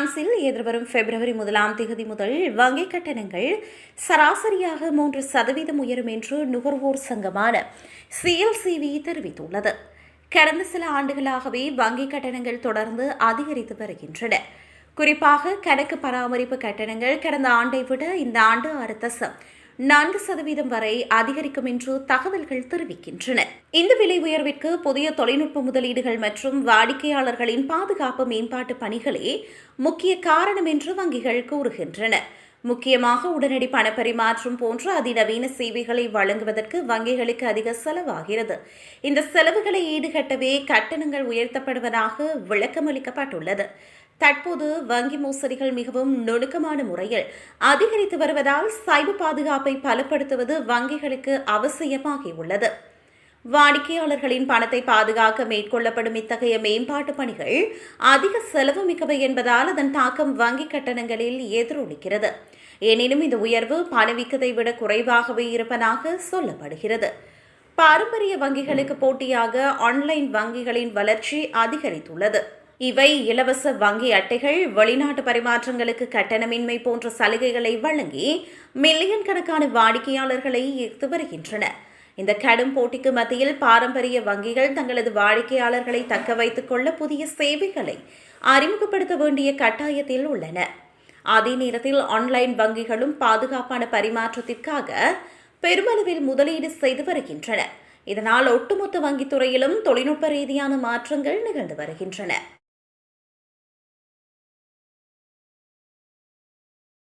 பிரான்சில் எதிர்வரும் பிப்ரவரி முதலாம் தேதி முதல் வங்கிக் கட்டணங்கள் சராசரியாக மூன்று சதவீதம் உயரும் என்று நுகர்வோர் சங்கமான சிஎல்சிவி தெரிவித்துள்ளது. கடந்த சில ஆண்டுகளாகவே வங்கிக் கட்டணங்கள் தொடர்ந்து அதிகரித்து வருகின்றன. குறிப்பாக கணக்கு பராமரிப்பு கட்டணங்கள் கடந்த ஆண்டை விட இந்த ஆண்டு ஆறு தசம் நான்கு சதவீதம் வரை அதிகரிக்கும் என்று தகவல்கள் தெரிவிக்கின்றன. இந்த விலை உயர்விற்கு புதிய தொழில்நுட்ப முதலீடுகள் மற்றும் வாடிக்கையாளர்களின் பாதுகாப்பு மேம்பாட்டு பணிகளே முக்கிய காரணம் என்று வங்கிகள் கூறுகின்றன. முக்கியமாக உடனடி பணப்பரிமாற்றம் போன்ற அதிநவீன சேவைகளை வழங்குவதற்கு வங்கிகளுக்கு அதிக செலவாகிறது. இந்த செலவுகளை ஈடுகட்டவே கட்டணங்கள் உயர்த்தப்படுவதாக விளக்கமளிக்கப்பட்டுள்ளது தற்போது வங்கி மோசடிகள் மிகவும் நுணுக்கமான முறையில் அதிகரித்து வருவதால் சைபர் பாதுகாப்பை பலப்படுத்துவது வங்கிகளுக்கு அவசியமாகியுள்ளது. வாடிக்கையாளர்களின் பணத்தை பாதுகாக்க மேற்கொள்ளப்படும் இத்தகைய மேம்பாட்டு பணிகள் அதிக செலவு மிக்கவை என்பதால் அதன் தாக்கம் வங்கிக் கட்டணங்களில் எதிரொலிக்கிறது. எனினும் இந்த உயர்வு பணவீக்கத்தை விட குறைவாகவே இருப்பதாக சொல்லப்படுகிறது. பாரம்பரிய வங்கிகளுக்கு போட்டியாக ஆன்லைன் வங்கிகளின் வளர்ச்சி அதிகரித்துள்ளது. இவை இலவச வங்கி அட்டைகள் வெளிநாட்டு பரிமாற்றங்களுக்கு கட்டணமின்மை போன்ற சலுகைகளை வழங்கி மில்லியன் கணக்கான வாடிக்கையாளர்களை ஈர்த்து வருகின்றன. இந்த கடும் போட்டிக்கு மத்தியில் பாரம்பரிய வங்கிகள் தங்களது வாடிக்கையாளர்களை தக்க வைத்துக் கொள்ள புதிய சேவைகளை அறிமுகப்படுத்த வேண்டிய கட்டாயத்தில் உள்ளன. அதே நேரத்தில் ஆன்லைன் வங்கிகளும் பாதுகாப்பான பரிமாற்றத்திற்காக பெருமளவில் முதலீடு செய்து வருகின்றன. இதனால் ஒட்டுமொத்த வங்கித்துறையிலும் தொழில்நுட்ப ரீதியான மாற்றங்கள் நிகழ்ந்து வருகின்றன.